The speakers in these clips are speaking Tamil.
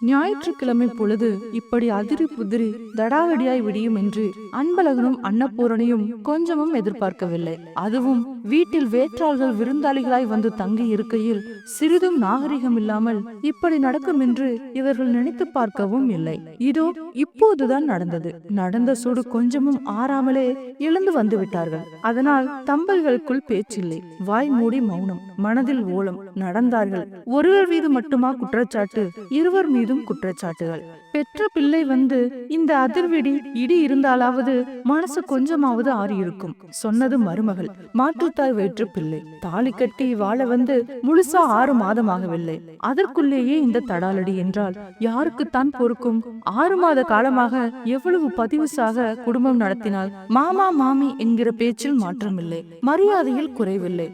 ஞாயிற்றுக்கிழமை பொழுது இப்படி அதிரி புதிரி தடாவடியாய் விடியும் என்று அன்பழகனும் அன்னபூரணியும் கொஞ்சமும் எதிர்பார்க்கவில்லை. அதுவும் வீட்டில் வேற்றாள்கள் விருந்தாளிகளாய் வந்து தங்கி இருக்கையில் சிறிதும் நாகரிகம் இல்லாமல் இப்படி நடக்கும் என்று இவர்கள் நினைத்து பார்க்கவும் இல்லை. இதோ இப்போதுதான் நடந்தது. நடந்த சூடு கொஞ்சமும் ஆறாமலே எழுந்து வந்து விட்டார்கள் அதனால் தம்பல்களுக்குள் பேச்சில்லை. வாய் மூடி மௌனம் மனதில் ஓலம் நடந்தார்கள். ஒருவர் மீது மட்டுமா குற்றச்சாட்டு இருவர் மீது மீதும் குற்றச்சாட்டுகள். பெற்ற பிள்ளை வந்து இந்த அதிர்விடி இடி இருந்தாலாவது மனசு கொஞ்சமாவது ஆறி இருக்கும் சொன்னது மருமகள். மாற்றுத்தாய் வயிற்று பிள்ளை. தாலி கட்டி வாழ வந்து முழுசா ஆறு மாதமாகவில்லை. அதற்குள்ளேயே இந்த தடாலடி என்றால் யாருக்குத்தான் பொறுக்கும்? ஆறு மாத காலமாக எவ்வளவு பதிவுசாக குடும்பம் நடத்தினால் மாமா மாமி என்கிற பேச்சில் மாற்றமில்லை. மரியாதையில் குறைவில்லை.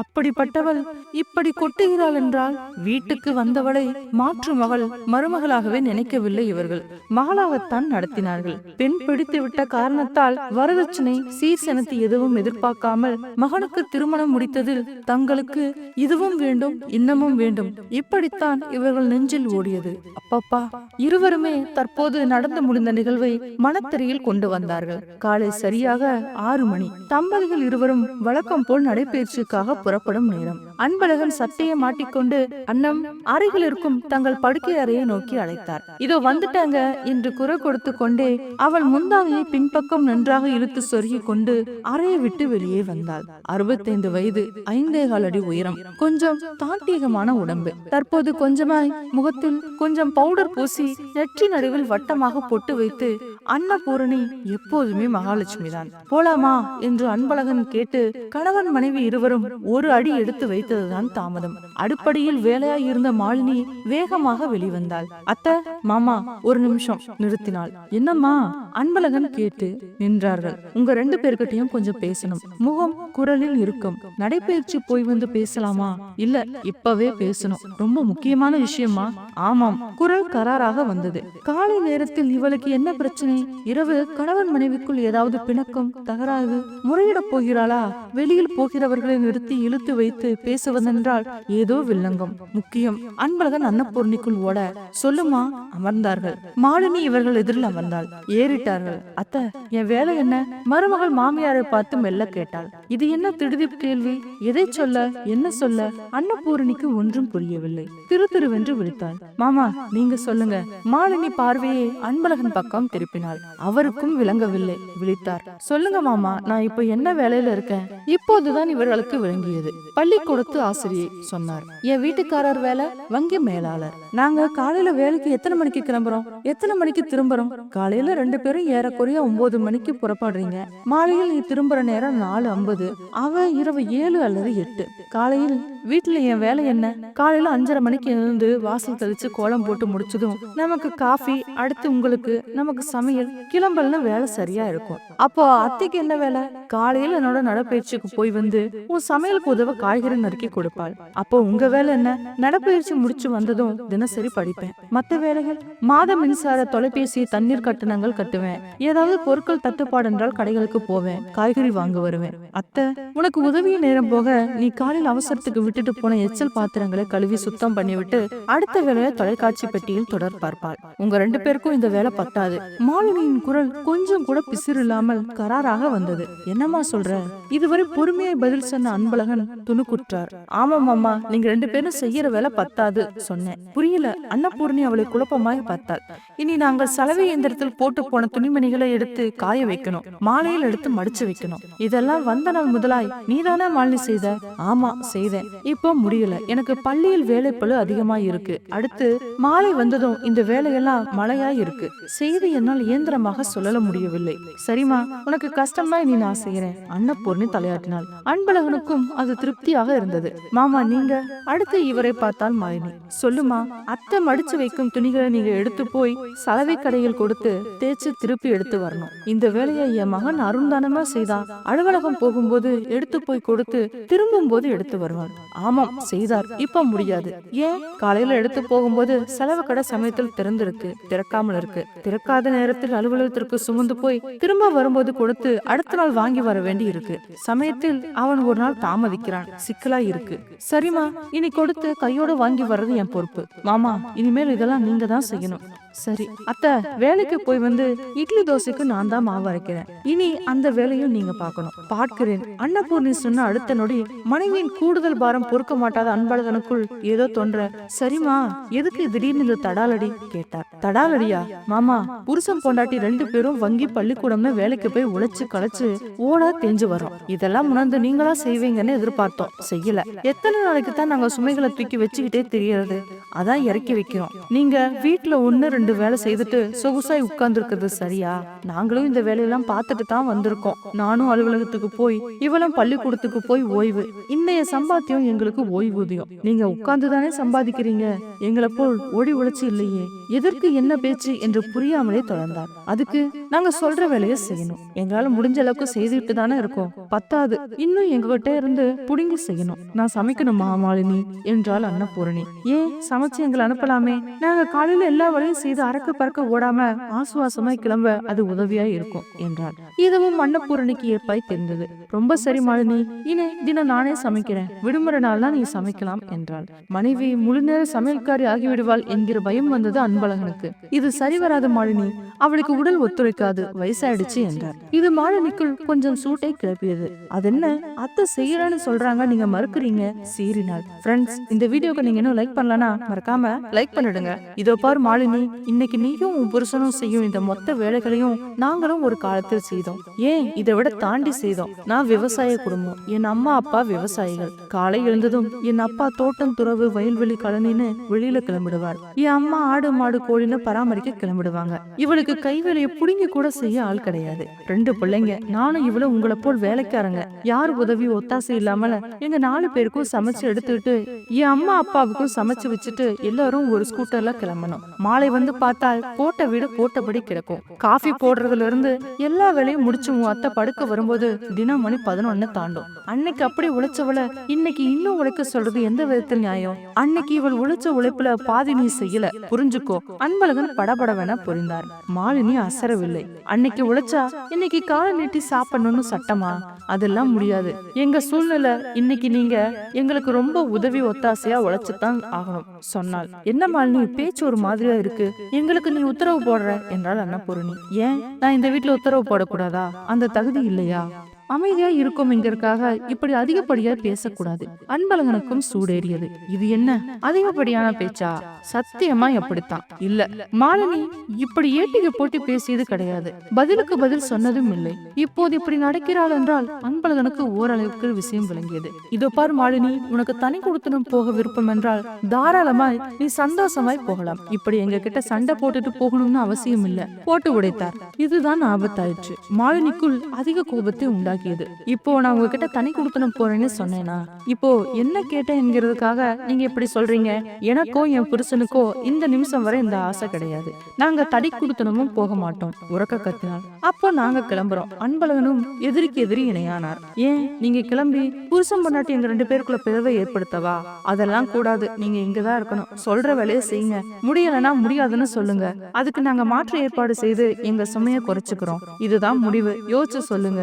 அப்படிப்பட்டவள் இப்படி கொட்டுகிறாள் என்றால் வீட்டுக்கு வந்தவளை மாற்று மகள் மருமகளாகவே நினைக்கவில்லை இவர்கள். மகளாகத்தான் நடத்தினார்கள். பெண் பிடித்து விட்ட காரணத்தால் வரதட்சணை சீர்சனத்து எதுவும் எதிர்பார்க்காமல் மகனுக்கு திருமணம் முடித்ததில் தங்களுக்கு இதுவும் வேண்டும் இன்னமும் வேண்டும். இப்படித்தான் இவர்கள் நெஞ்சில் ஓடியது. அப்பப்பா இருவருமே தற்போது நடந்து முடிந்த நிகழ்வை மனத்திரையில் கொண்டு வந்தார்கள். காலை சரியாக ஆறு மணி. தம்பதிகள் இருவரும் வழக்கம் போல் நடைபயிற்சிக்காக புறப்படும் நேரம். அன்பழகன் சட்டையை மாட்டிக்கொண்டு அன்னம் அருகில் இருக்கும் தங்கள் படுக்கை அறையை நோக்கி அழைத்தார். இதோ வந்துட்டாங்க என்று குரல் கொடுத்து கொண்டே அவள் முந்தானையை பின்பக்கம் நன்றாக இழுத்து சொருகிக் கொண்டு அறையை விட்டு வெளியே வந்தாள். அறுபத்தைந்து வயது ஐந்தே கால் அடி உயரம் கொஞ்சம் தாந்தீகமான உடம்பு. தற்போது கொஞ்சமாய் முகத்தில் கொஞ்சம் பவுடர் பூசி நெற்றி நடுவில் வட்டமாக பொட்டு வைத்து அன்னபூரணி எப்போதுமே மகாலட்சுமி தான் போலாமா? என்று அன்பழகன் கேட்டு கணவன் மனைவி இருவரும் ஒரு அடி எடுத்து வைத்து வைத்ததுதான் தாமதம். அடுப்படியில் வேலையாய் இருந்த மாலினி வேகமாக வெளிவந்தாள். அத்த மாமா ஒரு நிமிஷம் நிறுத்தினாள். என்னம்மா? அன்பழகன் கேட்டு நின்றார்கள். உங்க ரெண்டு பேர்கிட்டயும் கொஞ்சம் பேசணும். முகம் குரலில் இருக்கும். நடைபயிற்சி போய் வந்து பேசலாமா? இல்ல இப்பவே பேசணும். ரொம்ப முக்கியமான விஷயமா ஆமாம். குரல் கராராக வந்தது. காலை நேரத்தில் இவளுக்கு என்ன பிரச்சனை? இரவு கணவன் மனைவிக்குள் ஏதாவது பிணக்கம் தகராறு முறையிட போகிறாளா? வெளியில் போகிறவர்களை நிறுத்தி இழுத்து வைத்து பேசுவதென்றால் ஏதோ வில்லங்கம். முக்கியம் அன்பழகன் அன்னபூர்ணிக்குள் ஓட சொல்லுமா? அமர்ந்தார்கள். மாலினி இவர்கள் எதிரில் அமர்ந்தாள். ஏறிட்டார்கள். அத்த என் வேலை என்ன? மருமகள் மாமியாரை பார்த்து மெல்ல கேட்டாள். இது என்ன திடுதி கேள்வி? எதை சொல்ல? என்ன சொல்ல? அன்னபூரணிக்கு ஒன்றும் புரியவில்லை. திரு திருவென்று விழித்தாள். மாமா நீங்க சொல்லுங்க. மாலினி பார்வையை அன்பழகன் பக்கம் திருப்பினாள். அவருக்கும் விளங்கவில்லை. விழித்தார். சொல்லுங்க மாமா நான் இப்ப என்ன வேலையில இருக்கேன்? இப்போதுதான் இவர்களுக்கு விளங்கியது. பள்ளிக்கூட பள்ளிக்கூடத்து ஆசிரியை சொன்னார். என் வீட்டுக்காரர் வேலை வங்கி மேலாளர். நாங்க காலையில வேலைக்கு எத்தனை மணிக்கு கிளம்புறோம்? எத்தனை மணிக்கு திரும்புறோம்? காலையில ரெண்டு பேரும் ஏறக்குறைய ஒன்பது மணிக்கு புறப்படுறீங்க. மாலையில் நீ திரும்புற நேரம் நாலு ஐம்பது. அவ இரவு ஏழு அல்லது எட்டு. காலையில் வீட்டுல என் வேலை என்ன? காலையில அஞ்சரை மணிக்கு எழுந்து வாசல் தெளிச்சு கோலம் போட்டு முடிச்சதும் நமக்கு காஃபி அடுத்து உங்களுக்கு நமக்கு சமையல் கிளம்பல்னு வேலை சரியா இருக்கும். அப்போ அத்தைக்கு என்ன வேலை? காலையில என்னோட நடைப்பயிற்சிக்கு போய் வந்து உன் சமையலுக்கு உதவ காய்கறி நறுக்கி கொடுப்பாள். அப்போ உங்க வேலை என்ன? நடைப்பயிற்சி முடிச்சு வந்ததும் தினசரி படிப்பேன். மத்த வேலைகள் மாத மின்சார தொலைபேசி தண்ணீர் கட்டணங்கள் கட்டுவேன். ஏதாவது பொருட்கள் தட்டுப்பாடு என்றால் கடைகளுக்கு போவேன். காய்கறி வாங்க வருவேன். அத்தை உனக்கு உதவிய நேரம் போக நீ காலையில் அவசரத்துக்கு விட்டுட்டு போன எச்சல் பாத்திரங்களை கழுவி சுத்தம் பண்ணிவிட்டு அடுத்த வேலையை தொலைக்காட்சி பெட்டியில் தொடர் பார்ப்பாள். உங்க ரெண்டு பேருக்கும் இந்த வேலை பத்தாது. மாலினியின் குரல் கொஞ்சம் கூட பிசிறு இல்லாமல் கராராக வந்தது. என்னம்மா சொல்ற? இதுவரை பொறுமையை பதில் சொன்ன அன்பழகன் துணுக்குற்றார். ஆமாம் அம்மா நீங்க ரெண்டு பேரும் செய்யற வேலை பத்தாது சொன்னேன். புரியல அன்னபூர்ணி அவளை குழப்பமாய் பார்த்தாள். இனி நாங்கள் சலவை இயந்திரத்தில் போட்டு போன துணிமணிகளை எடுத்து காய வைக்கணும் மாலையில் எடுத்து மடிச்சு வைக்கணும். இதெல்லாம் வந்த நாள் முதலாய் நீதானே மாலினி செய்த? ஆமா செய்தேன். இப்போ முடியல. எனக்கு பள்ளியில் வேலைப்பளு அதிகமா இருக்கு. அடுத்து மாலை வந்ததும் இந்த வேலையெல்லாம் மழையா இருக்கு. செய்தி என்னால் இயந்திரமாக சொல்லல முடியவில்லை. சரிம்மா உனக்கு கஷ்டமா இனி நான் செய்யறேன் அன்னபூர்ணி தலையாட்டினாள். அன்பழகனுக்கும் அது திருப்தியாக இருந்தது. மாமா நீங்க அடுத்து இவரை பார்த்தால் மாலினி சொல்லுமா அத்தை மடிச்சு வைக்கும் துணிகளை நீங்க எடுத்து போய் சலவை கடையில் கொடுத்து தேய்ச்சி திருப்பி எடுத்து வரணும். இந்த வேலையை என் மகன் அருந்தானமா செய்தான். அலுவலகம் போகும்போது எடுத்து போய் கொடுத்து திரும்பும் போது எடுத்து வருவான் ஆமாம் செய்தார். இப்ப முடியாது. ஏன்? காலையில எடுத்து போகும்போது செலவு கடை சமயத்தில் திறந்திருக்கு. திறக்காமல் இருக்கு. திறக்காத நேரத்தில் அலுவலகத்திற்கு சுமந்து போய் திரும்ப வரும்போது கொடுத்து அடுத்த நாள் வாங்கி வர வேண்டி இருக்கு சமயத்தில் அவன் ஒரு நாள் தாமதிக்கிறான். சிக்கலா இருக்கு. சரிம்மா இனி கொடுத்து கையோட வாங்கி வர்றது என் பொறுப்பு. மாமா இனிமேல் இதெல்லாம் நீங்க தான் செய்யணும். சரி அத்தை வேலைக்கு போய் வந்து இட்லி தோசைக்கு நான் தான் மாவு அரைக்கிறேன். இனி அந்த வேலையும் நீங்க பார்க்கணும். பார்க்கிறேன். அன்னபூர்ணி சொன்ன அடுத்த நொடி மனைவியின் கூடுதல் பாரம் பொறுக்க மாட்டாத அன்பழகனுக்குள் ஏதோ தோன்ற சரிம்மா எதுக்கு திடீர்னு இந்த தடாலடி கேட்டார். தடாலடியா? மாமா புருஷன் பொண்டாட்டி ரெண்டு பேரும் வங்கி பள்ளிக்கூடம்னு வேலைக்கு போய் உழைச்சு களைச்சு ஓடா தேஞ்சு வரோம் இதெல்லாம் உணர்ந்து நீங்களா செய்வீங்கன்னு எதிர்பார்த்தோம். செய்யல. எத்தனை நாளைக்கு தான் நாங்க சுமைகளை தூக்கி வச்சுக்கிட்டே தெரியறது அதான் இறக்கி வைக்கிறோம் நீங்க வீட்ல ஒண்ணு ரெண்டு வேலை செய்துட்டு சொகுசாய் உட்கார்ந்து இருக்கிறது சரியா? நாங்களும் இந்த வேலையெல்லாம் பார்த்துட்டு தான் வந்திருக்கோம். நானும் அலுவலகத்துக்கு போய் இவளும் பள்ளிக்கூடத்துக்கு போய் ஓய்வு. இன்னைய சம்பாத்தியம் எங்களுக்கு ஓய்வூதியம். நீங்க உட்கார்ந்து தானே சம்பாதிக்கிறீங்க? எங்களை போல் ஓடி உழைச்சி இல்லையே. எதற்கு என்ன பேச்சு என்று புரியாமலே தொடர்ந்தார் அதுக்கு நாங்க சொல்ற வேலையை செய்யணும். எங்களால முடிஞ்ச அளவுக்கு செய்துட்டு தானே இருக்கோம். பத்தாது. இன்னும் எங்ககிட்ட இருந்து புடிங்கி செய்யணும். நான் சமைக்கணுமா மாலினி என்றாள் அன்னபூரணி. ஏன்? சமைச்சு எங்களை அனுப்பலாமே. நாங்க காலையில எல்லா வேலையும் செய்து அறக்க பறக்க ஓடாம ஆசுவாசமா கிளம்ப அது உதவியா இருக்கும் என்றாள். இதுவும் அன்னபூரணிக்கு ஏற்பாய் தெரிந்தது. ரொம்ப சரி மாலினி. இனி தினம் நானே சமைக்கிறேன். விடுமுறை நாள் தான் நீ சமைக்கலாம் என்றாள். மனைவி முழு நேர சமையல்காரி ஆகிவிடுவாள் என்கிற பயம் வந்தது அன்பழகனுக்கு. இது சரி வராத மாலினி. அவளுக்கு உடல் ஒத்துழைக்காது. வயசாயிடுச்சு என்றார். இது மாலினிக்குள் கொஞ்சம் சூட்டை கிளப்பியது. அது என்ன அத்தை செய்யறேன்னு சொல்றாங்க. நீங்க மறுக்கிறீங்க சீறினாள். ஃப்ரெண்ட்ஸ் இந்த வீடியோக்கு நீங்க இன்னும் லைக் பண்ணலனா மறக்காம லைக் பண்ணிடுங்க. இதோ பார் மாலினி. இன்னைக்கு நீயும் உன் புருஷனும் செய்யும் இந்த மொத்த வேலைகளையும் நாங்களும் ஒரு காலத்தில் செய்தோம். ஏன்? இதை விட தாண்டி செய்தோம். நான் விவசாய குடும்பம். என் அம்மா அப்பா விவசாயிகள். காலை எழுந்ததும் என் அப்பா தோட்டம் துறவு வயல்வெளி கழனின்னு வெளியில கிளம்பிடுவார். என் அம்மா ஆடு மாடு கோழின்னு பராமரிக்க கிளம்பிடுவாங்க. இவளுக்கு கைவேலையை புடுங்கி கூட செய்ய ஆள் கிடையாது. ரெண்டு பிள்ளைங்க. நானும் இவ்வளவு உங்களை போல் வேலைக்காரங்க. யார் உதவி ஒத்தாசை இல்லாமல எங்க நாலு பேருக்கும் சமைச்சு எடுத்துக்கிட்டு என் அம்மா அப்பாவுக்கும் சமைச்சு வச்சுட்டு எல்லாரும் ஒரு ஸ்கூட்டர்ல கிளம்பணும். மாலை வந்து பார்த்தால் போட்ட வீடு போட்டபடி கிடக்கும். காஃபி போடுறதுல இருந்து எல்லா வேலையும் முடிச்சு உன் அத்தை படுக்க வரும்போது தினம் மணி பதினொன்னு தாண்டும். அன்னைக்கு அப்படி உழைச்சவள இன்னைக்கு இன்னும் உழைக்க சொல்றது எந்த விதத்தில் நியாயம்? அன்னைக்கு இவள் உழைச்ச உழைப்புல பாதி நீ செய்யல. புரிஞ்சுக்கோ. அன்பழகன் படபடவென புரிந்தார். மாலினி அசரவில்லை. அன்னைக்கு உழைச்சா இன்னைக்கு காலை நீட்டி சாப்பிடணும்னு சட்டமா? அதெல்லாம் முடியாது. எங்க சூழ்நிலை இன்னைக்கு நீங்க எங்களுக்கு ரொம்ப உதவி ஒத்தாசையா உழைச்சுதான் ஆகணும் சொன்னால் என்ன மாலினி பேச்சு ஒரு மாதிரியா இருக்கு? எங்களுக்கு. நீ உத்தரவு போடுற. என்றாள் அன்னபூரணி. ஏன்? நான் இந்த வீட்டுல உத்தரவு போடக்கூடாதா? அந்த தகுதி இல்லையா? அமைதியா இருக்கும் என்கிறதுக்காக இப்படி அதிகப்படியா பேசக்கூடாது. அன்பழகனுக்கும் சூடேறியது. இது என்ன? அதிகப்படியான பேச்சா? சத்தியமா எப்படித்தான்? இல்ல. மாலினி இப்படி ஏட்டிக்கு போட்டி பேசியது கிடையாது. பதிலுக்கு பதில் சொன்னதும் இல்லை. இப்போது இப்படி நடக்கிறாள் என்றால் அன்பழகனுக்கு ஓரளவுக்கு விஷயம் விளங்கியது. இதோ பார் மாலினி உனக்கு தனி கொடுத்தனும் போக விருப்பம் என்றால் தாராளமாய் நீ சந்தோஷமாய் போகலாம். இப்படி எங்க கிட்ட சண்டை போட்டுட்டு போகணும்னு அவசியம் இல்ல. போட்டு உடைத்தார். இதுதான் ஆபத்தாயிற்று. மாலினிக்குள் அதிக கோபத்தை உண்டாக்கியது. இப்போ நான் உங்ககிட்ட தனி கொடுத்தனும் போறேன்னு சொன்னேனா? இப்போ என்ன கேட்டேன் என்கிறதுக்காக நீங்க இப்படி சொல்றீங்க? எனக்கோ என் புருஷனுக்கோ இந்த நிமிஷம் வரை இந்த ஆசை கிடையாது. நாங்க தடி கொடுத்தனமும் போக மாட்டோம். உறக்க கத்தினாள் அப்போ நாங்க கிளம்புறோம். அன்பழகனும் எதிரிக்கு எதிரி இணையானார். ஏன்? நீங்க கிளம்பி புருஷன் பொண்டாட்டி எங்க ரெண்டு பேருக்குள்ள பிளவை ஏற்படுத்தவா? அதெல்லாம் கூடாது. நீங்க இங்கதான் இருக்கணும். சொல்ற வேலையை செய்யுங்க. முடியலன்னா முடியாதுன்னு சொல்லுங்க. அதுக்கு நாங்க மாற்று ஏற்பாடு செய்து எங்க சுமையை குறைச்சுக்கிறோம். இதுதான் முடிவு. யோசிச்சு சொல்லுங்க.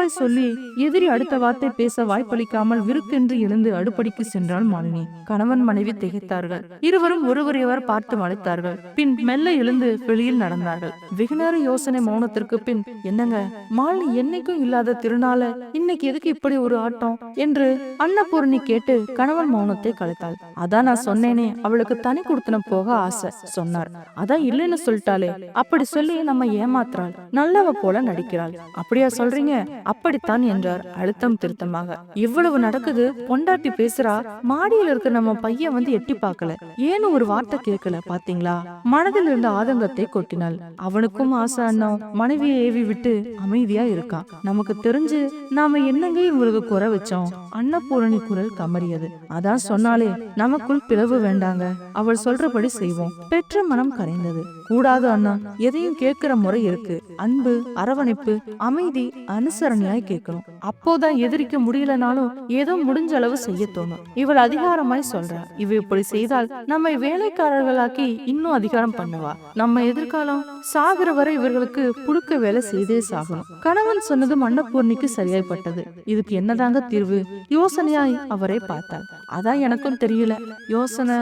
விரைப்பாய் சொல்லி எதிரி அடுத்த வார்த்தை பேச வாய்ப்பளிக்காமல் விருக்கென்று எழுந்து அடுப்படிக்கு சென்றாள் மாலினி. கணவன் மனைவி திகைத்தார்கள். இருவரும் ஒருவரையவர் பார்த்து மலைத்தார்கள். பின் மெல்ல எழுந்து வெளியில் நடந்தார்கள். வெகுநேர யோசனை மௌனத்திற்கு பின் என்னங்க மாலினி என்னைக்கும் இல்லாத திருநாள இன்னைக்கு எதுக்கு இப்படி ஒரு ஆட்டம்? என்று அன்னபூரணி கேட்டு கணவன் மௌனத்தை கலைத்தாள். அதான் நான் சொன்னேனே அவளுக்கு தனி கொடுத்தன போக ஆசை சொன்னார். அதான் இல்லைன்னு சொல்லிட்டாலே அப்படி சொல்லி நம்ம ஏமாத்துறாள் நல்லவ போல நடிக்கிறாள். அப்படியா சொல்றீங்க? அப்படித்தான் என்றார். அழுத்தம் திருத்தமாக. இவ்வளவு நடக்குது பொண்டாட்டி பேசுறா மாடியில இருக்க நம்ம பையன் வந்து எட்டி பார்க்கல. ஏன்னு ஒரு வார்த்தை கேட்கல பாத்தீங்களா மனதில் இருந்த ஆதங்கத்தை கொட்டினாள். அவனுக்கும் ஆசை அண்ணா மனைவியை ஏவி விட்டு அமைதியா இருக்கான் நமக்கு தெரிஞ்சு நாம என்னங்க இவங்களுக்கு குறை வச்சோம்? அன்னபூரணி குரல் கமறியது. அதான் சொன்னாலே நமக்குள் பிளவு வேண்டாங்க. அவள் சொல்றபடி செய்வோம். பெற்ற மனம் கரைந்தது. கூடாது அண்ணா எதையும் கேட்கிற முறை இருக்கு. அன்பு அரவணைப்பு அமைதி அனுசரணை விசாரணையாய் கேட்கணும் அப்போதான் எதிரிக்க முடியலனாலும் ஏதோ முடிஞ்ச அளவு செய்ய தோணும். இவள் அதிகாரமாய் சொல்றா இவ இப்படி செய்தால் நம்மை வேலைக்காரர்களாக்கி இன்னும் அதிகாரம் பண்ணுவா. நம்ம எதிர்காலம் சாகிற வரை இவர்களுக்கு புடுக்க வேலை செய்தே சாகணும். கணவன் சொன்னது மன்னபூர்ணிக்கு சரியாய்ப்பட்டது இதுக்கு என்னதாங்க தீர்வு? யோசனையாய் அவரை பார்த்தாள் அதான் எனக்கும் தெரியல. யோசனை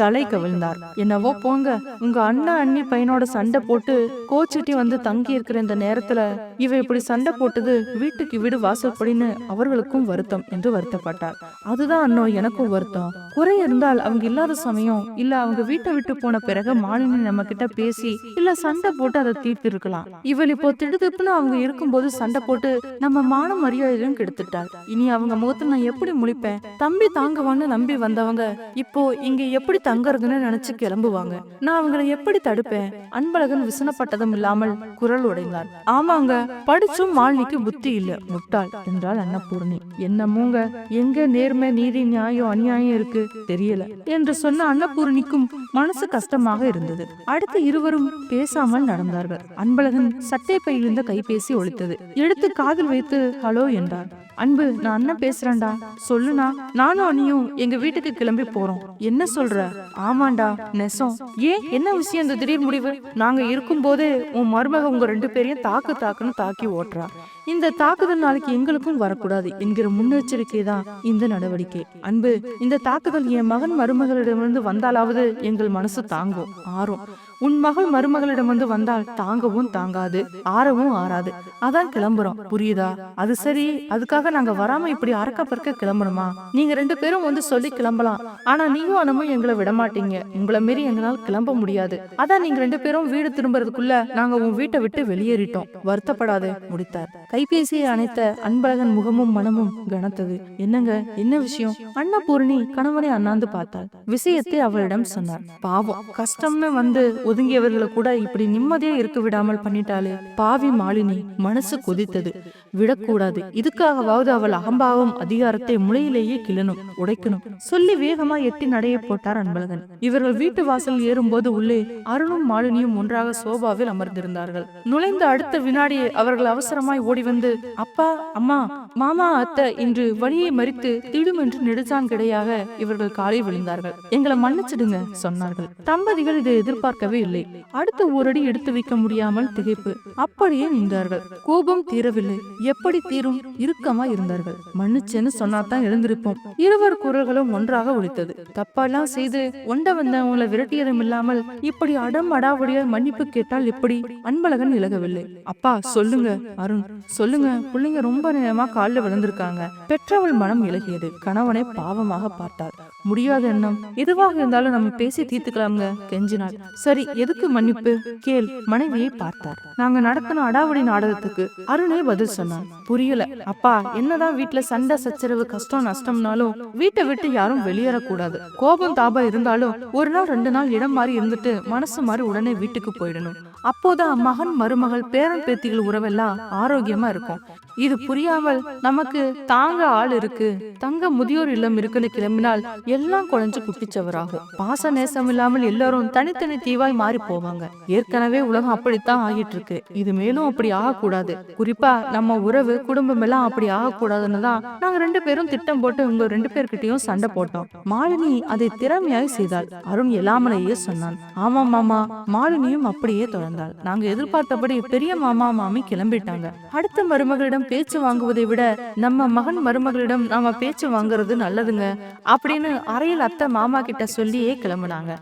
தலை கவிழ்ந்தார். என்னவோ போங்க உங்க அண்ணா அண்ணி பையனோட சண்டை போட்டு கோச்சிட்டி வந்து தங்கி இருக்கிற இந்த நேரத்துல இவ இப்படி சண்டை போட்டது வீட்டுக்கு வீடு வாசல்படின்னு அவர்களுக்கும் வருத்தம் என்று வருத்தப்பட்டார். அதுதான் அண்ணோ எனக்கும் வருத்தம். குறை இருந்தால் அவங்க இல்லாத சமயம் இல்ல அவங்க வீட்டை விட்டு போன பிறகு மாலினி நம்ம கிட்ட பேசி இல்ல சண்டை போட்டு அதை தீர்த்து இருக்கலாம் இவள் இப்போ திடுதிப்புன்னு அவங்க இருக்கும்போது சண்டை போட்டு நம்ம மான மரியாதையும் கெடுத்துட்டாள். இனி அவங்க முகத்துல நான் எப்படி முழிப்பேன்? தம்பி தாங்குவான்னு நம்பி வந்தவங்க இப்போ இங்க எப்படி தங்கறதுன்னு நினைச்சு கிளம்புவாங்க. நான் அவங்களை எப்படி தடுப்பேன்? அன்பழகன் விசனப்பட்டதும் இல்லாமல் குரல் உடைந்தார். ஆமாங்க படிச்சும் மாலினிக்கு புத்தி இல்ல. முட்டாள் என்றாள் அன்னபூர்ணி. என்னமோங்க எங்க நேர்மை நீதி நியாயம் அநியாயம் இருக்கு? தெரியல என்று சொன்ன அன்னபூர்ணிக்கும் மனசு கஷ்டமாக இருந்தது. அடுத்து இருவரும் பேசாமல் நடந்தார்கள். அன்பழகன் சட்டை பையில் இருந்த கைபேசி ஒழித்தது. எடுத்து காதில் வைத்து ஹலோ என்றார். அன்பு நான் அண்ணன் பேசுறேன்டா. சொல்லுனா நானும் அண்ணியும் எங்க வீட்டுக்கு கிளம்பி போறோம். என்ன சொல்ற? ஆமாண்டா நெசம். ஏன் என்ன விஷயம் இந்த திடீர் முடிவு? நாங்க இருக்கும் போதே உன் மருமக உங்க ரெண்டு பேரையும் தாக்கு தாக்குன்னு தாக்கி ஓட்டுறா. இந்த தாக்குதல் நாளைக்கு எங்களுக்கும் வரக்கூடாது என்கிற முன்னெச்சரிக்கை தான் இந்த நடவடிக்கை. அன்பு இந்த தாக்குதல் என் மகன் மருமகளிடமிருந்து வந்தாலாவது எங்கள் மனசு தாங்கும். ஆறும் உன் மகள் மருமகளிடம் வந்து வந்தால் தாங்கவும் தாங்காது ஆறவும் ஆறாது. அதான் கிளம்புறோம். புரியுதா? அது சரி. அதுக்காக நாங்க வராம இப்படி அறக்க பறக்க கிளம்பணுமா? நீங்க ரெண்டு பேரும் வந்து சொல்லி கிளம்பலாம். ஆனா நீயும் அனமும் எங்களை விட மாட்டீங்க உங்களை மீறி எங்களால் கிளம்ப முடியாது. அதான் நீங்க ரெண்டு பேரும் வீடு திரும்புறதுக்குள்ள நாங்க உன் வீட்டை விட்டு வெளியேறிட்டோம். வருத்தப்படாதே முடித்தார். கைபேசியை அணைத்த அன்பழகன் முகமும் மனமும் கனத்தது. என்னங்க? என்ன விஷயம்? அன்னபூரணி கணவனை அண்ணாந்து பார்த்தாள். விஷயத்தை அவளிடம் சொன்னார். பாவம். கஷ்டம்னு வந்து ஒதுங்கியவர்களை கூட இப்படி நிம்மதியா இருக்க விடாமல் பண்ணிட்டாலே பாவி மாலினி மனசு கொதித்தது. விடக்கூடாது. இதுக்காகவாவது அவள் அகம்பாவம் அதிகாரத்தை முளையிலேயே கிளணும் உடைக்கணும். சொல்லி வேகமா எட்டி நடைய போட்டார் அன்பழகன். இவர்கள் வீட்டு வாசல் ஏறும்போது உள்ளே அருணும் மாலினியும் ஒன்றாக சோபாவில் அமர்ந்திருந்தார்கள். நுழைந்த அடுத்த வினாடி அவர்கள் அவசரமாய் ஓடி வந்து அப்பா அம்மா மாமா அத்தை இன்று வழியை மறித்து திடுமென்று நெடுஜான் கிடையாக இவர்கள் காலில் விழுந்தார்கள். எங்களை மன்னிச்சிடுங்க சொன்னார்கள். தம்பதிகள் இதை எதிர்பார்க்கவே இல்லை. அடுத்த ஓரடி எடுத்து வைக்க முடியாமல் திகைப்பு. அப்படியே நின்றார்கள். கோபம் தீரவில்லை. எப்படி தீரும்? இறுக்கமா இருந்தார்கள். மன்னிச்சேன்னு சொன்னாதான் எழுந்திருப்போம். இருவர் குரல்களும் ஒன்றாக ஒலித்தது. தப்பெல்லாம் செய்து ஒண்ட வந்தவங்களை விரட்டியதும் இல்லாமல் இப்படி அடம் அடாவடியா மன்னிப்பு கேட்டால் எப்படி? அன்பழகன் விலகவில்லை அப்பா சொல்லுங்க அருண். சொல்லுங்க பிள்ளைங்க ரொம்ப நேரமா காலில் விழுந்திருக்காங்க. பெற்றவள் மனம் இலகியது. கணவனை பாவமாக பார்த்தார் முடியாத எண்ணம் எதுவாக இருந்தாலும் நம்ம பேசி தீர்த்துக்கலாம்ங்க கெஞ்சினாள். சரி எதுக்கு மன்னிப்பு? கேள் மனைவியை பார்த்தார். நாங்க நடத்தின அடாவடி நாடகத்துக்கு அருணே பதில் சொன்னான். புரியல. அப்பா என்னதான் வீட்டுல சண்டை சச்சரவு கஷ்டம் நஷ்டம்னாலும் வீட்டை விட்டு யாரும் வெளியேறக்கூடாது. கோபம் தாபம் இருந்தாலும் ஒரு நாள் ரெண்டு நாள் இடம் மாறி இருந்துட்டு மனசு மாறி உடனே வீட்டுக்கு போயிடணும். அப்போதான் மகன் மருமகள் பேரன் பேத்திகள் உறவெல்லாம் ஆரோக்கியமா இருக்கும். இது புரியாமல் நமக்கு தாங்க ஆள் இருக்கு. தங்க முதியோர் இல்லம் இருக்குன்னு கிளம்பினால் எல்லாம் குழஞ்சு குட்டிச்சவராகும். பாச நேசம் இல்லாமல் எல்லாரும் தனித்தனி தீவாய் மாறி போவாங்க ஏற்கனவே உலகம் அப்படித்தான் ஆகிட்டு இருக்கு இது மேலும் அப்படி ஆகக்கூடாது. குறிப்பா நம்ம உறவு குடும்பம் எல்லாம் அப்படி ஆகக்கூடாதுன்னு தான் நாங்க ரெண்டு பேரும் திட்டம் போட்டு உங்க ரெண்டு பேர்கிட்டயும் சண்டை போட்டோம். மாலினி அதை திறமையாய் செய்தாள். அருண் எல்லாமலேயே சொன்னான் ஆமா மாமா. மாலினியும் அப்படியே தொடர்ந்தாள். நாங்க எதிர்பார்த்தபடி பெரிய மாமா மாமி கிளம்பிட்டாங்க அடுத்த மருமகளிடம் பேச்சு வாங்குவதை விட நம்ம மகன் மருமகளிடம் நாம பேச்சு வாங்குறது நல்லதுங்க அப்படின்னு அறையில் அத்தை மாமா கிட்ட சொல்லியே கிளம்புனாங்க.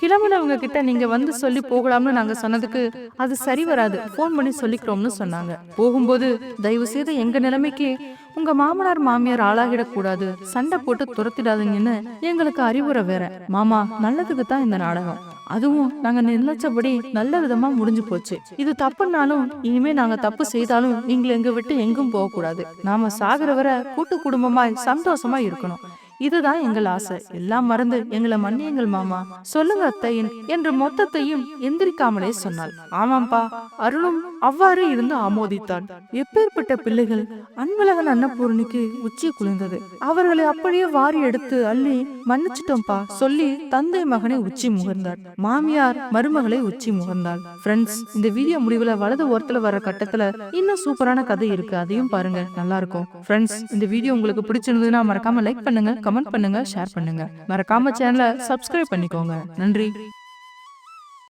கிளம்புனவங்க கிட்ட நீங்க வந்து சொல்லி போகலாம்னு நாங்க சொன்னதுக்கு அது சரி வராது போன் பண்ணி சொல்லிக்கிறோம்னு சொன்னாங்க. போகும்போது தயவு செய்து எங்க நிலைமைக்கு உங்க மாமனார் மாமியார் ஆளாகிடக்கூடாது சண்டை போட்டு துரத்திடாதீங்கன்னு எங்களுக்கு அறிவுரை வேற. மாமா நல்லதுக்கு தான் இந்த நாடகம். அதுவும் நாங்க நினைச்சபடி நல்ல விதமா முடிஞ்சு போச்சு. இது தப்புனாலும் இனிமே நாங்க தப்பு செய்தாலும் நீங்களை எங்க விட்டு எங்கும் போக கூடாது நாம சாகிற வரை கூட்டு குடும்பமாய் சந்தோஷமா இருக்கணும். இதுதான் எங்கள் ஆசை. எல்லாம் மறந்து எங்களை மன்னியுங்கள் மாமா. சொல்லுங்க அத்தையின் என்று மொத்தத்தையும் எந்திரிக்காமலே சொன்னாள். ஆமாம்பா அருளும் அவ்வாறு இருந்து ஆமோதித்தான். எப்பேற்பட்ட பிள்ளைகள் அன்பழகன் அன்னபூரணிக்கு உச்சி குளிர்ந்தது. அவர்களை அப்படியே வாரி எடுத்து அள்ளி மன்னிச்சிட்டோம்பா சொல்லி தந்தை மகனை உச்சி முகர்ந்தார். மாமியார் மருமகளை உச்சி முகர்ந்தாள். ஃப்ரெண்ட்ஸ் இந்த வீடியோ முடிவுல வலது ஓரத்துல வர கட்டத்துல இன்னும் சூப்பரான கதை இருக்கு. அதையும் பாருங்க. நல்லா இருக்கும். ஃப்ரெண்ட்ஸ் இந்த வீடியோ உங்களுக்கு பிடிச்சிருந்ததுன்னா மறக்காம லைக் பண்ணுங்க கமெண்ட் பண்ணுங்க ஷேர் பண்ணுங்க. மறக்காம சேனலை சப்ஸ்கிரைப் பண்ணிக்கோங்க. நன்றி.